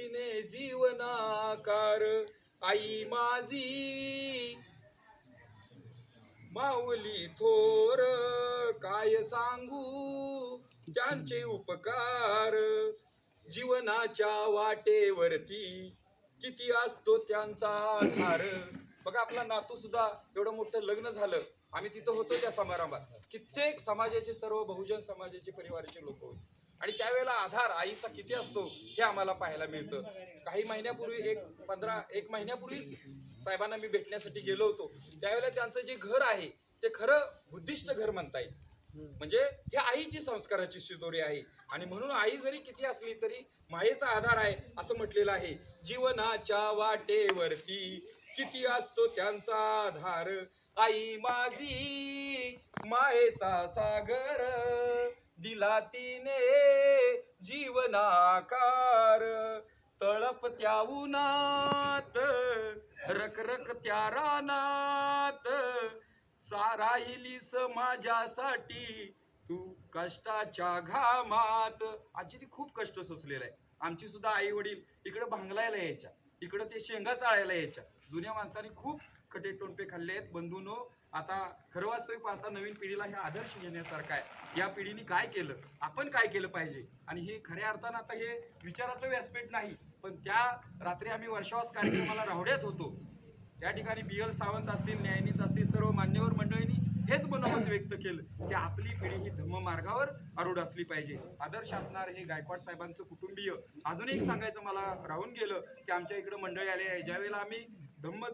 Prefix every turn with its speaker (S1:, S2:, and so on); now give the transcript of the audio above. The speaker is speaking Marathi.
S1: तिने जीवनाकार. आई माझी माऊली थोर. काय सांगू त्यांचे उपकार? जीवनाच्या वाटेवरती किती असतो त्यांचा आधार? बघा आपला नातू सुद्धा एवढं मोठं लग्न झालं. आम्ही तिथं होतो त्या समारंभात. कित्येक समाजाचे सर्व बहुजन समाजाचे परिवाराचे लोक होते. आणि त्यावेळेला आधार आईचा किती असतो हे आम्हाला पाहायला मिळतं. काही महिन्यापूर्वी एक पंधरा एक महिन्यापूर्वी साहेबांना मी भेटण्यासाठी गेलो होतो. त्यावेळेला त्यांचं जे घर आहे ते खरं बुद्धिस्ट घर म्हणता येईल म्हणजे हे आईची संस्काराची शिदोरी आहे. आणि म्हणून आई जरी किती असली तरी मायेचा आधार आहे असं म्हटलेलं आहे. जीवनाच्या वाटेवरती किती असतो त्यांचा आधार? आई माझी मायेचा सागर. दिला तिने जीवनाकार. तळप त्या उन्हात रखरख त्या रानात. साराहिलीस माझ्यासाठी तू कष्टाच्या घामात. आजीने खूप कष्ट सोसलेलं आहे. आमची सुद्धा आई वडील इकडे भांगलायला यायच्या इकडे ते शेंगा चाळायला यायच्या. जुन्या माणसाने खूप खटे टोनपे खाल्ले आहेत. बंधूनो आता खरं वास्तविक पाहता नवीन पिढीला हे आदर्श घेण्यासारखं आहे. या पिढीने काय केलं? आपण काय केलं पाहिजे? आणि हे खऱ्या अर्थानं आता हे विचाराचं व्यासपीठ नाही पण त्या रात्री आम्ही वर्षावास कार्यक्रमाला राहुड्यात होतो. त्या ठिकाणी बी एल सावंत असतील न्यायनीत असतील सर्व मान्यवर मंडळींनी हेच मनोमत व्यक्त केलं की आपली पिढी ही धम्ममार्गावर आरूढ असली पाहिजे. आदर्श असणार हे गायकवाड साहेबांचं कुटुंबीय. अजून एक सांगायचं मला राहून गेलं की आमच्या इकडे मंडळी आले आहे. ज्यावेळेला आम्ही धम्म